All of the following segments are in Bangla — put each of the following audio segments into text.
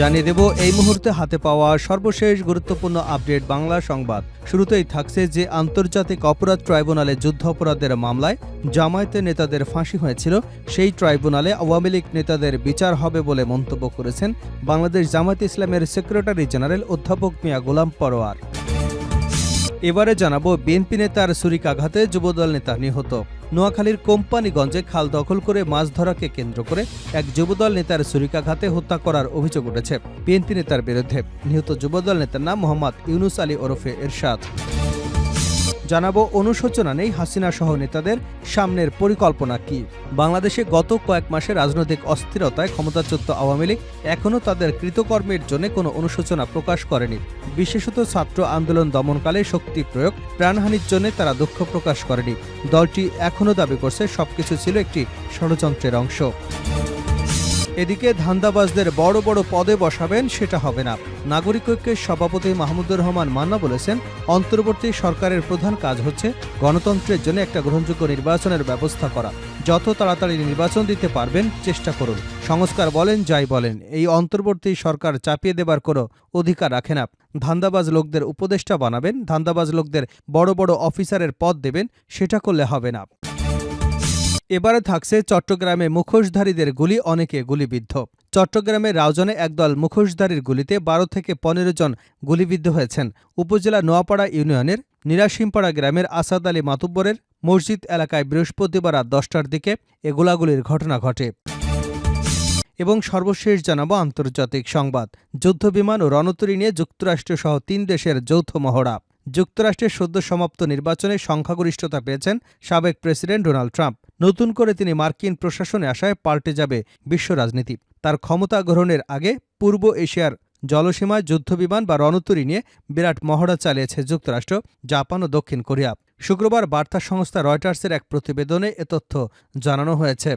জানিয়ে দেব, এই মুহূর্তে হাতে পাওয়া সর্বশেষ গুরুত্বপূর্ণ আপডেট বাংলা সংবাদ। শুরুতেই থাকছে যে আন্তর্জাতিক অপরাধ ট্রাইব্যুনালে যুদ্ধ অপরাধের মামলায় জামায়াতের নেতাদের ফাঁসি হয়েছিল, সেই ট্রাইব্যুনালে আওয়ামী লীগ নেতাদের বিচার হবে বলে মন্তব্য করেছেন বাংলাদেশ জামায়াত ইসলামের সেক্রেটারি জেনারেল অধ্যাপক মিয়া গোলাম পরোয়ার। এবারে জানাব, বিএনপি নেতার ছুরিকাঘাতে যুবদল নেতা নিহত। নোয়াখালীর কোম্পানিগঞ্জে খাল দখল করে মাছ ধরাকে কেন্দ্র করে এক যুবদল নেতার সুরিকাঘাতে হত্যা করার অভিযোগ উঠেছে। বিএনপি নেতার বিরুদ্ধে। নিহত যুবদল নেতার নাম মোহাম্মদ ইউনুস আলী ওরফে এরশাদ। জানাব অনুশোচনা নেই হাসিনা সহ নেতাদের সামনের পরিকল্পনা কি। বাংলাদেশে গত কয়েক মাসে রাজনৈতিক অস্থিরতায় ক্ষমতাচ্যুত আওয়ামী লীগ এখনও তাদের কৃতকর্মের জন্য কোনো অনুশোচনা প্রকাশ করেনি। বিশেষত ছাত্র আন্দোলন দমনকালে শক্তি প্রয়োগ, প্রাণহানির জন্য তারা দুঃখ প্রকাশ করেনি। দলটি এখনও দাবি করছে সবকিছু ছিল একটি ষড়যন্ত্রের অংশ। এদিকে ধান্দাবাজদের বড় বড় পদে বসাবেন সেটা হবে না। নাগরিক ঐক্যের সভাপতি মাহমুদুর রহমান মান্না বলেছেন, অন্তর্বর্তী সরকারের প্রধান কাজ হচ্ছে গণতন্ত্রের জন্য একটা গ্রহণযোগ্য নির্বাচনের ব্যবস্থা করা। যত তাড়াতাড়ি নির্বাচন দিতে পারবেন, চেষ্টা করুন। সংস্কার বলেন, যাই বলেন, এই অন্তর্বর্তী সরকার চাপিয়ে দেবার কোনো অধিকার রাখে না। ধান্দাবাজ লোকদের উপদেষ্টা বানাবেন, ধান্দাবাজ লোকদের বড় বড় অফিসারের পদ দেবেন, সেটা করলে হবে না। এবারে থাকছে চট্টগ্রামে মুখোশধারীদের গুলি, অনেকে গুলিবিদ্ধ। চট্টগ্রামের রাউজনে একদল মুখোশধারীর গুলিতে বারো থেকে পনেরো জন গুলিবিদ্ধ হয়েছেন। উপজেলা নোয়াপাড়া ইউনিয়নের নিরাসিমপাড়া গ্রামের আসাদ আলী মাতুব্বরের মসজিদ এলাকায় বৃহস্পতিবার রাত দশটার দিকে এ গোলাগুলির ঘটনা ঘটে। এবং সর্বশেষ জানাব আন্তর্জাতিক সংবাদ। যুদ্ধবিমান ও রণতরী নিয়ে যুক্তরাষ্ট্রসহ তিন দেশের যৌথ মহড়া। যুক্তরাষ্ট্রের সদ্য সমাপ্ত নির্বাচনে সংখ্যাগরিষ্ঠতা পেয়েছেন সাবেক প্রেসিডেন্ট ডোনাল্ড ট্রাম্প। নতুন করে তিনি মার্কিন প্রশাসনে আসায় পাল্টে যাবে বিশ্ব রাজনীতি। তার ক্ষমতা গ্রহণের আগে পূর্ব এশিয়ার জলসীমায় যুদ্ধবিমান বা রণতরী নিয়ে বিরাট মহড়া চালিয়েছে যুক্তরাষ্ট্র, জাপান ও দক্ষিণ কোরিয়া। শুক্রবার বার্তা সংস্থা রয়টার্সের এক প্রতিবেদনে এ তথ্য জানানো হয়েছে।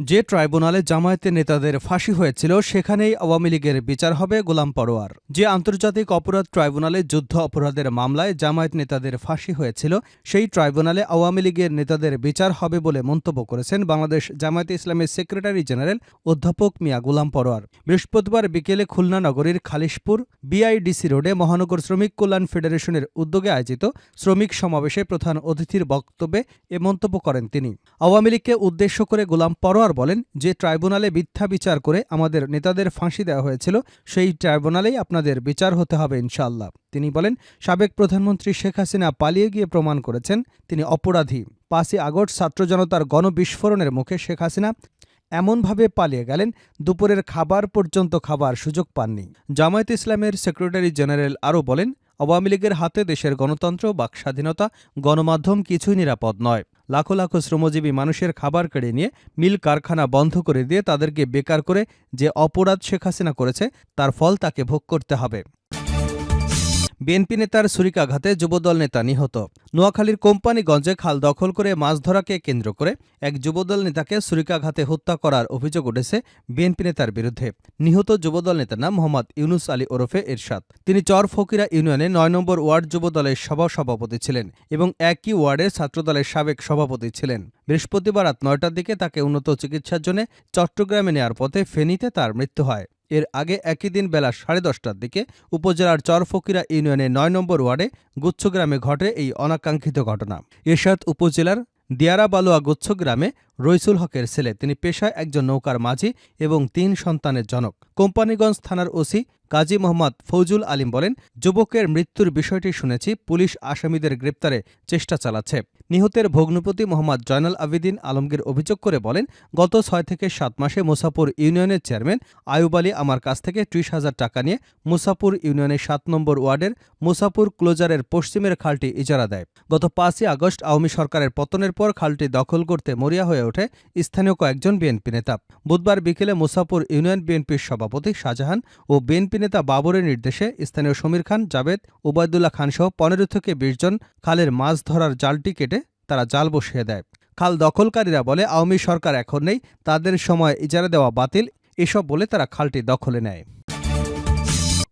যে ট্রাইব্যুনালে জামায়াতের নেতাদের ফাঁসি হয়েছিল, সেখানেই আওয়ামী লীগের বিচার হবে গোলাম পরোয়ার। যে আন্তর্জাতিক অপরাধ ট্রাইব্যুনালে যুদ্ধ অপরাধের মামলায় জামায়াত নেতাদের ফাঁসি হয়েছিল, সেই ট্রাইব্যুনালে আওয়ামী লীগের নেতাদের বিচার হবে বলে মন্তব্য করেছেন বাংলাদেশ জামায়াতে ইসলামের সেক্রেটারি জেনারেল অধ্যাপক মিয়া গোলাম পরোয়ার। বৃহস্পতিবার বিকেলে খুলনা নগরীর খালিশপুর বিআইডিসি রোডে মহানগর শ্রমিক কল্যাণ ফেডারেশনের উদ্যোগে আয়োজিত শ্রমিক সমাবেশে প্রধান অতিথির বক্তব্যে এ মন্তব্য করেন তিনি। আওয়ামী লীগকে উদ্দেশ্য করে গোলাম পরোয়ার বলেন যে ট্রাইব্যুনালে মিথ্যা বিচার করে আমাদের নেতাদের ফাঁসি দেওয়া হয়েছিল, সেই ট্রাইব্যুনালেই আপনাদের বিচার হতে হবে ইনশাল্লাহ তিনি বলেন, সাবেক প্রধানমন্ত্রী শেখ হাসিনা পালিয়ে গিয়ে প্রমাণ করেছেন, তিনি অপরাধী। পাঁচই আগস্ট ছাত্র জনতার গণবিস্ফোরণের মুখে শেখ হাসিনা এমনভাবে পালিয়ে গেলেন, দুপুরের খাবার পর্যন্ত খাবার সুযোগ পাননি। জামায়াত ইসলামের সেক্রেটারি জেনারেল আরও বলেন, আওয়ামী লীগের হাতে দেশের গণতন্ত্র বাক স্বাধীনতা গণমাধ্যম কিছুই নিরাপদ নয়। লাখো লাখো শ্রমজীবী মানুষের খাবার কেড়ে নিয়ে মিল কারখানা বন্ধ করে দিয়ে তাদেরকে বেকার করে যে অপরাধ শেখ হাসিনা করেছে, তার ফল তাকে ভোগ করতে হবে। বিএনপি নেতার ছুরিকাঘাতে যুবদল নেতা নিহত। নোয়াখালীর কোম্পানিগঞ্জে খাল দখল করে মাছ ধরাকে কেন্দ্র করে এক যুবদল নেতাকে ছুরিকাঘাতে হত্যা করার অভিযোগ উঠেছে বিএনপি নেতার বিরুদ্ধে। নিহত যুবদল নেতার নাম মোহাম্মদ ইউনুস আলী ওরফে এরশাদ। তিনি চর ফকিরা ইউনিয়নে নয় নম্বর ওয়ার্ড যুবদলের সভা সভাপতি ছিলেন এবং একই ওয়ার্ডের ছাত্রদলের সাবেক সভাপতি ছিলেন। বৃহস্পতিবার রাত নয়টার দিকে তাকে উন্নত চিকিৎসার জন্য চট্টগ্রামে নেওয়ার পথে ফেনীতে তার মৃত্যু হয়। এর আগে একই দিন বেলা সাড়ে দশটার দিকে উপজেলার চরফকিরা ইউনিয়নের নয় নম্বর ওয়ার্ডে গুচ্ছগ্রামে ঘটে এই অনাকাঙ্ক্ষিত ঘটনা। এরশাদ উপজেলার দিয়ারা বালুয়া গুচ্ছগ্রামে রইসুল হকের ছেলে, তিনি পেশায় একজন নৌকার মাঝি এবং তিন সন্তানের জনক। কোম্পানিগঞ্জ থানার ওসি কাজী মোহাম্মদ ফৌজুল আলিম বলেন, যুবকের মৃত্যুর বিষয়টি শুনেছি, পুলিশ আসামিদের গ্রেপ্তারে চেষ্টা চালাচ্ছে। নিহতের ভগ্নপতি মোহাম্মদ জয়নাল আবিদিন আলমগীর অভিযোগ করে বলেন, গত ছয় থেকে সাত মাসে মুসাপুর ইউনিয়নের চেয়ারম্যান আয়ুব আলী আমার কাছ থেকে ত্রিশ হাজার টাকা নিয়ে মুসাপুর ইউনিয়নের সাত নম্বর ওয়ার্ডের মুসাপুর ক্লোজারের পশ্চিমের খালটি ইজারা দেয়। গত পাঁচই আগস্ট আওয়ামী সরকারের পতনের পর খালটি দখল করতে মরিয়া হয়ে ওঠে স্থানীয় কয়েকজন বিএনপি নেতা। বুধবার বিকেলে মুসাপুর ইউনিয়ন বিএনপির সভাপতি শাহজাহান ও বিএনপি নেতা বাবরের নির্দেশে স্থানীয় সমীর খান জাবেদ ওবায়দুল্লাহ খানসহ পনেরো থেকে বিশ জন খালের মাছ ধরার জালটি কেটে তারা জাল বসিয়ে দেয়। খাল দখলকারীরা বলে, আওয়ামী সরকার এখন নেই, তাদের সময় ইজারা দেওয়া বাতিল, এসব বলে তারা খালটি দখলে নেয়।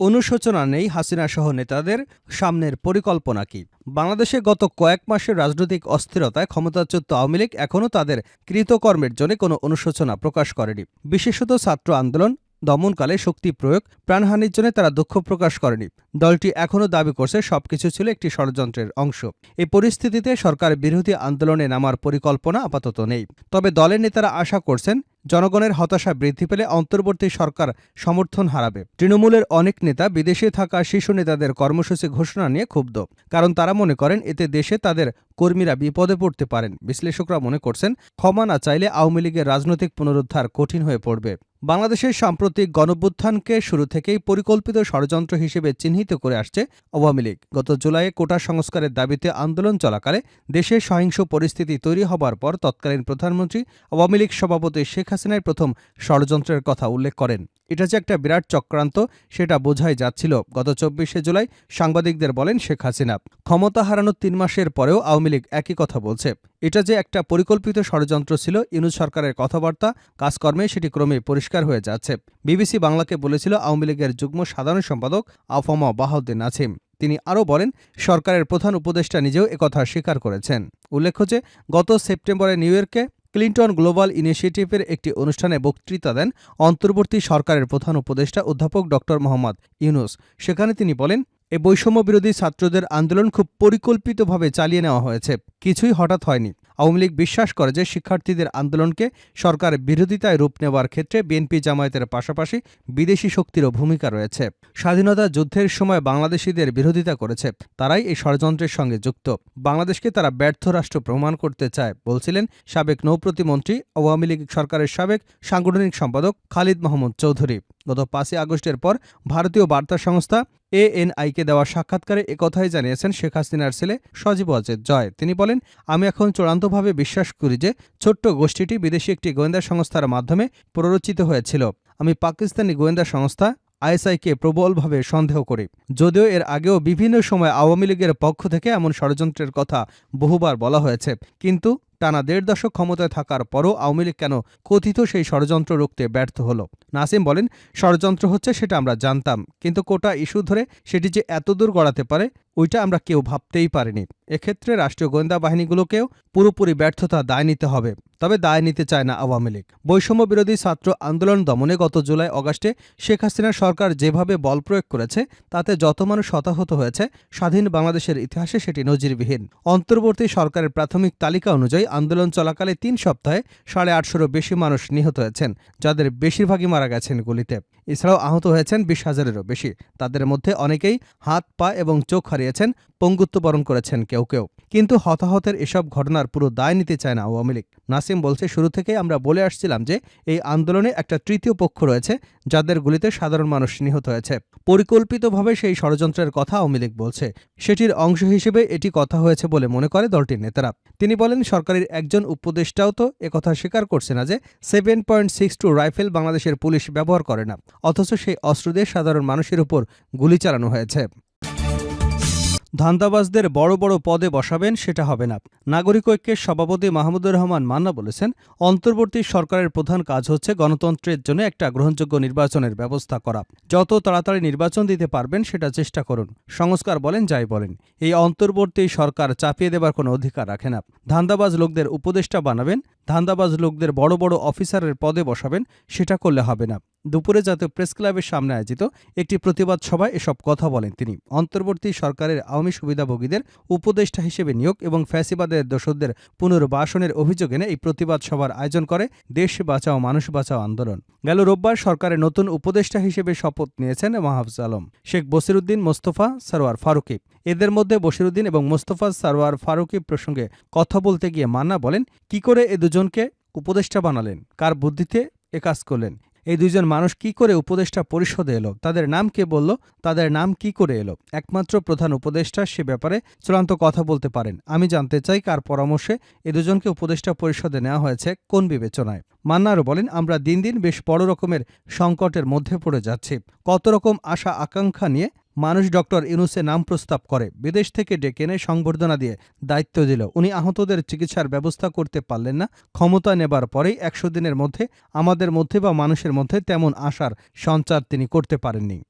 অনুশোচনা নেই হাসিনা সহ নেতাদের সামনের পরিকল্পনা কি? বাংলাদেশে গত কয়েক মাসের রাজনৈতিক অস্থিরতায় ক্ষমতাচ্যুত আওয়ামী লীগ এখনও তাদের কৃতকর্মের জন্য কোনো অনুশোচনা প্রকাশ করেনি। বিশেষত ছাত্র আন্দোলন দমনকালে শক্তি প্রয়োগ, প্রাণহানির জন্য তারা দুঃখ প্রকাশ করেনি। দলটি এখনও দাবি করছে সবকিছু ছিল একটি ষড়যন্ত্রের অংশ। এই পরিস্থিতিতে সরকার বিরোধী আন্দোলনে নামার পরিকল্পনা আপাতত নেই। তবে দলের নেতারা আশা করছেন, জনগণের হতাশা বৃদ্ধি পেলে অন্তর্বর্তী সরকার সমর্থন হারাবে। তৃণমূলের অনেক নেতা বিদেশে থাকা শিশু নেতাদের কর্মসূচি ঘোষণা নিয়ে ক্ষুব্ধ। কারণ তারা মনে করেন, এতে দেশে তাদের কর্মীরা বিপদে পড়তে পারেন। বিশ্লেষকরা মনে করছেন, ক্ষমা না চাইলে আওয়ামী লীগের রাজনৈতিক পুনরুদ্ধার কঠিন হয়ে পড়বে। বাংলাদেশের সাম্প্রতিক গণভ্যুত্থানকে শুরু থেকেই পরিকল্পিত ষড়যন্ত্র হিসেবে চিহ্নিত করে আসছে আওয়ামী লীগ। গত জুলাইয়ে কোটা সংস্কারের দাবিতে আন্দোলন চলাকালে দেশে সহিংস পরিস্থিতি তৈরি হবার পর তৎকালীন প্রধানমন্ত্রী, আওয়ামী লীগ সভাপতি শেখ হাসিনাই প্রথম ষড়যন্ত্রের কথা উল্লেখ করেন। এটা যে একটা বিরাট চক্রান্ত, সেটা বোঝাই যাচ্ছিল। গত চব্বিশে জুলাই সাংবাদিকদের বলেন শেখ হাসিনা, ক্ষমতা হারানোর তিন মাসের পরেও আওয়ামী লীগ একই কথা বলছে। এটা যে একটা পরিকল্পিত ষড়যন্ত্র ছিল ইনুজ সরকারের কথাবার্তা, কাজকর্মে সেটি ক্রমে পরিষ্কার হয়ে যাচ্ছে। বিবিসি বাংলাকে বলেছিল, আওয়ামী লীগের যুগ্ম সাধারণ সম্পাদক আফমা বাহাউদ্দিন নাছিম তিনি আরও বলেন, সরকারের প্রধান উপদেষ্টা নিজেও একথা স্বীকার করেছেন। উল্লেখ্য যে, গত সেপ্টেম্বরে নিউ ইয়র্কে ক্লিন্টন গ্লোবাল ইনিশিয়েটিভের একটি অনুষ্ঠানে বক্তৃতা দেন অন্তর্বর্তী সরকারের প্রধান উপদেষ্টা অধ্যাপক ড. মোহাম্মদ ইউনুস। সেখানে তিনি বলেন, এ বৈষম্য বিরোধী ছাত্রদের আন্দোলন খুব পরিকল্পিতভাবে চালিয়ে নেওয়া হয়েছে। কিছুই হঠাৎ হয়নি। আওয়ামী লীগ বিশ্বাস করে যে শিক্ষার্থীদের আন্দোলনকে সরকার বিরোধিতায় রূপ নেওয়ার ক্ষেত্রে বিএনপি জামায়াতের পাশাপাশি বিদেশি শক্তিরও ভূমিকা রয়েছে। স্বাধীনতা যুদ্ধের সময় বাংলাদেশিদের বিরোধিতা করেছে। তারাই এই ষড়যন্ত্রের সঙ্গে যুক্ত। বাংলাদেশকে তারা ব্যর্থ রাষ্ট্র প্রমাণ করতে চায়, বলছিলেন সাবেক নৌপ্রতিমন্ত্রী, আওয়ামী লীগ সরকারের সাবেক সাংগঠনিক সম্পাদক খালিদ মাহমুদ চৌধুরী। গত পাঁচই আগস্টের পর ভারতীয় বার্তা সংস্থা এএনআইকে দেওয়া সাক্ষাৎকারে একথাই জানিয়েছেন শেখ হাসিনার ছেলে সজীব অজেদ জয়। তিনি বলেন আমি এখন চূড়ান্তভাবে বিশ্বাস করি যে ছোট্ট গোষ্ঠীটি বিদেশি একটি গোয়েন্দা সংস্থার মাধ্যমে প্ররোচিত হয়েছিল। আমি পাকিস্তানি গোয়েন্দা সংস্থা আইএসআইকে প্রবলভাবে সন্দেহ করি। যদিও এর আগেও বিভিন্ন সময় আওয়ামী লীগের পক্ষ থেকে এমন ষড়যন্ত্রের কথা বহুবার বলা হয়েছে, কিন্তু টানা দেড় দশক ক্ষমতায় থাকার পরও আওয়ামী লীগ কেন কথিত সেই ষড়যন্ত্র রুখতে ব্যর্থ হলো? নাসিম বলেন, ষড়যন্ত্র হচ্ছে সেটা আমরা জানতাম, কিন্তু কোটা ইস্যু ধরে সেটি যে এতদূর গড়াতে পারে ওইটা আমরা কেউ ভাবতেই পারিনি। এক্ষেত্রে রাষ্ট্রীয় গোয়েন্দা বাহিনীগুলোকেও পুরোপুরি ব্যর্থতা দায় নিতে হবে, তবে দায় নিতে চায় না আওয়ামী লীগ। বৈষম্য বিরোধী ছাত্র আন্দোলন দমনে গত জুলাই অগাস্টে শেখ হাসিনা সরকার যেভাবে বল প্রয়োগ করেছে, তাতে যত মানুষ হতাহত হয়েছে, স্বাধীন বাংলাদেশের ইতিহাসে সেটি নজিরবিহীন। অন্তর্বর্তী সরকারের প্রাথমিক তালিকা অনুযায়ী আন্দোলন চলাকালে তিন সপ্তাহে সাড়ে আটশোরও বেশি মানুষ নিহত হয়েছেন, যাদের বেশিরভাগই মারা গেছেন গুলিতে। এছাড়াও আহত হয়েছেন বিশ হাজারেরও বেশি। তাদের মধ্যে অনেকেই হাত, পা এবং চোখ হারিয়েছেন, পঙ্গুত্ব বরণ করেছেন কেউ কেউ। কিন্তু হতাহতের এসব ঘটনার পুরো দায় নিতে চায় না আওয়ামী লীগ। নাসিম বলছে, শুরু থেকেই আমরা বলে আসছিলাম যে এই আন্দোলনে একটা তৃতীয় পক্ষ রয়েছে, যাদের গুলিতে সাধারণ মানুষ নিহত হয়েছে। পরিকল্পিতভাবে সেই ষড়যন্ত্রের কথা আওয়ামী লীগ বলছে। সেটির অংশ হিসেবে এটি কথা হয়েছে বলে মনে করে দলটির নেতারা। তিনি বলেন, সরকারের একজন উপদেষ্টাও তো একথা স্বীকার করছে না যে seven point six two rifle বাংলাদেশের পুলিশ ব্যবহার করে না। অথচ সেই অস্ত্র দিয়ে সাধারণ মানুষের উপর গুলি চালানো হয়েছে। ধান্দাবাজদের বড় বড় পদে বসাবেন সেটা হবে না। নাগরিক ঐক্যের সভাপতি মাহমুদুর রহমান মান্না বলেছেন, অন্তর্বর্তী সরকারের প্রধান কাজ হচ্ছে গণতন্ত্রের জন্য একটা গ্রহণযোগ্য নির্বাচনের ব্যবস্থা করা। যত তাড়াতাড়ি নির্বাচন দিতে পারবেন সেটা চেষ্টা করুন। সংস্কার বলেন, যাই বলেন। এই অন্তর্বর্তী সরকার চাপিয়ে দেবার কোনো অধিকার রাখে না। ধান্দাবাজ লোকদের উপদেষ্টা বানাবেন, ধান্দাবাজ লোকদের বড় বড় অফিসারের পদে বসাবেন, সেটা করলে হবে না। দুপুরে জাতীয় প্রেস ক্লাবের সামনে আয়োজিত একটি প্রতিবাদ সভায় এসব কথা বলেন তিনি। অন্তর্বর্তী সরকারের আওয়ামী সুবিধাভোগীদের উপদেষ্টা হিসেবে নিয়োগ এবং ফ্যাসিবাদের দোষদের পুনর্বাসনের অভিযোগ এনে এই প্রতিবাদ সভার আয়োজন করে দেশ বাঁচাও, মানুষ বাঁচাও আন্দোলন। গেল রোববার সরকারের নতুন উপদেষ্টা হিসেবে শপথ নিয়েছেন মাহফুজ আলম। শেখ বসিরুদ্দিন মোস্তফা সারোয়ার ফারুকি। এদের মধ্যে বসিরুদ্দিন এবং মোস্তফা সারোয়ার ফারুকি প্রসঙ্গে কথা বলতে গিয়ে মান্না বলেন, কি করে এ দুজনকে উপদেষ্টা বানালেন? কার বুদ্ধিতে এ কাজ করলেন? এই দুইজন মানুষ কি করে উপদেষ্টা পরিষদে এলো? তাদের নাম কে বলল? তাদের নাম কি করে এলো? একমাত্র প্রধান উপদেষ্টা সে ব্যাপারে চূড়ান্ত কথা বলতে পারেন। আমি জানতে চাই কার পরামর্শে এ দুজনকে উপদেষ্টা পরিষদে নেওয়া হয়েছে, কোন বিবেচনায়? মান্নারও বলেন, আমরা দিন দিন বেশ বড় রকমের সংকটের মধ্যে পড়ে যাচ্ছি। কত রকম আশা আকাঙ্ক্ষা নিয়ে মানুষ ডক্টর ইউনুসের নাম প্রস্তাব করে। বিদেশ থেকে ডেকে এনে সংবর্ধনা দিয়ে দায়িত্ব দিল। উনি আহতদের চিকিৎসার ব্যবস্থা করতে পারলেন না। ক্ষমতা নেবার পরেই একশো দিনের মধ্যে, আমাদের মধ্যে বা মানুষের মধ্যে তেমন আশার সঞ্চার তিনি করতে পারেননি।